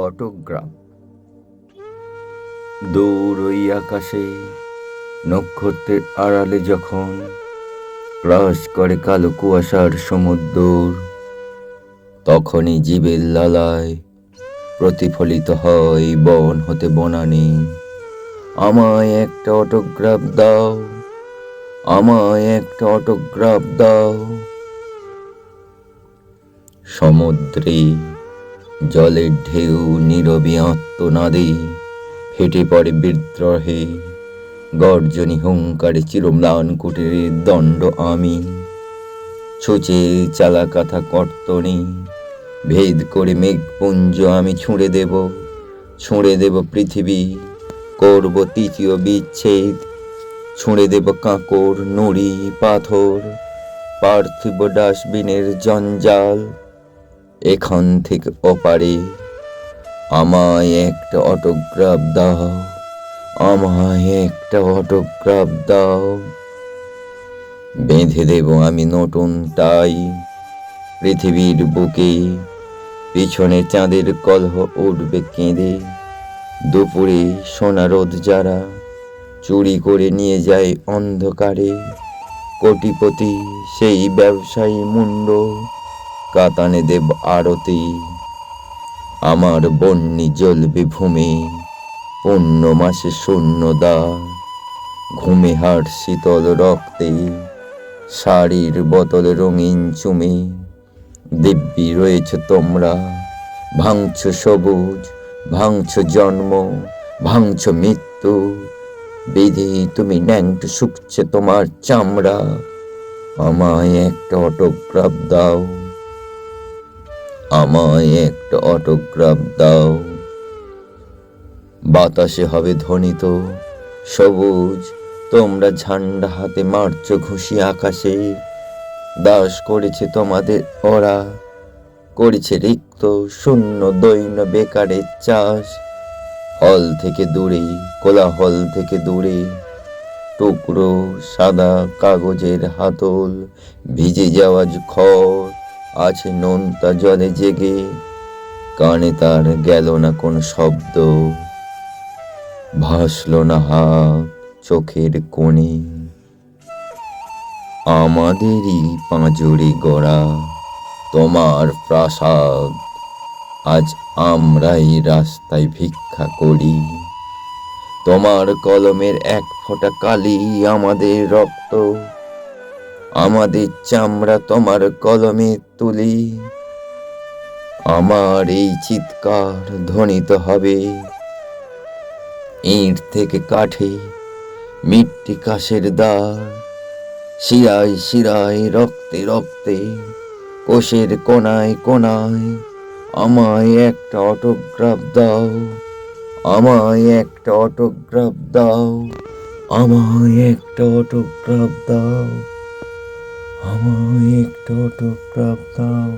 Autograph দূর ওই আকাশে, নক্ষত্রের আড়ালে যখন ক্রাশ করে কালো কুয়াশার সমুদ্র তখনই জীবের লালায় প্রতিফলিত হয় বন হতে বনানি। আমায় একটা অটোগ্রাফ দাও, আমায় একটা অটোগ্রাফ দাও। সমুদ্রে জলের ঢেউ, নীরবী আত্মনাদে ফেটে পড়ে বিদ্রোহে। গর্জনী হুঙ্কারে চিরম্লান কুটিরের দণ্ড আমি। ছুচে চালা কাথা কর্তনী ভেদ করে মেঘপুঞ্জ আমি ছুঁড়ে দেব ছুঁড়ে দেব পৃথিবী, করব তৃতীয় বিচ্ছেদ। ছুঁড়ে দেব কাঁকর, নুড়ি, পাথর, পার্থিব ডাস্টবিনের জঞ্জাল। এখান থেকে ওপারে। আমায় একটা অটোগ্রাফ দাও। আমায় একটা অটোগ্রাফ দাও। বেঁধে দেব আমি নতুন টাই পৃথিবীর বুকে। পিছনে চাঁদের কলহ উঠবে কেঁদে। দুপুরে সোনা রোদ যারা চুরি করে নিয়ে যায় অন্ধকারে। কোটিপতি সেই ব্যবসায়ী মুন্ড কাতানে দেব আরতি। আমার বন্যি জ্বলবে ভূমে পূর্ণ মাসে শূন্য দা ঘুমে হাট শীতল রক্তে, শাড়ির বোতল রঙিন চুমে। দিব্যি রয়েছে তোমরা, ভাঙছ সবুজ, ভাঙছ জন্ম, ভাঙছ মৃত্যু। বিধি তুমি ন্যাংট শুকছে তোমার চামড়া, আমায় একটা অটোগ্রাফ দাও। আমায় একটা অটোগ্রাফ দাও। বাতাসে হবে ধ্বনিত সবুজ, তোমরা ঝান্ডা হাতে মারছ ঘুষি আকাশে। দাস করেছে তোমাদের ওরা, করেছে রিক্ত শূন্য দৈন্য বেকারের চাষ। হল থেকে দূরে, কোলাহল থেকে দূরে, টুকরো সাদা কাগজের হাতল, ভিজে যাওয়া খড়। আছে নোনতা জলে জেগে। কানে তার গেল না কোন শব্দ। ভাসল না হা চোখের কোণে। আমাদেরই পাঁজরে গড়া তোমার প্রাসাদ। আজ আমরাই রাস্তায় ভিক্ষা করি। তোমার কলমের এক ফোঁটা কালি আমাদের রক্ত। আমাদের চামড়া তোমার কলমে তুলি। আমার এই চিৎকার ধ্বনিত হবে। ইঁট থেকে কাঠে মিট্টি কাশের দ্বার। শিরায় শিরায়, রক্তে রক্তে, কোষের কোনায় কোনায়, আমায় একটা অটোগ্রাফ দাও। আমায় একটা অটোগ্রাফ দাও। আমায় একটা অটোগ্রাফ দাও। আমায় একটু অটোগ্রাফ দাও।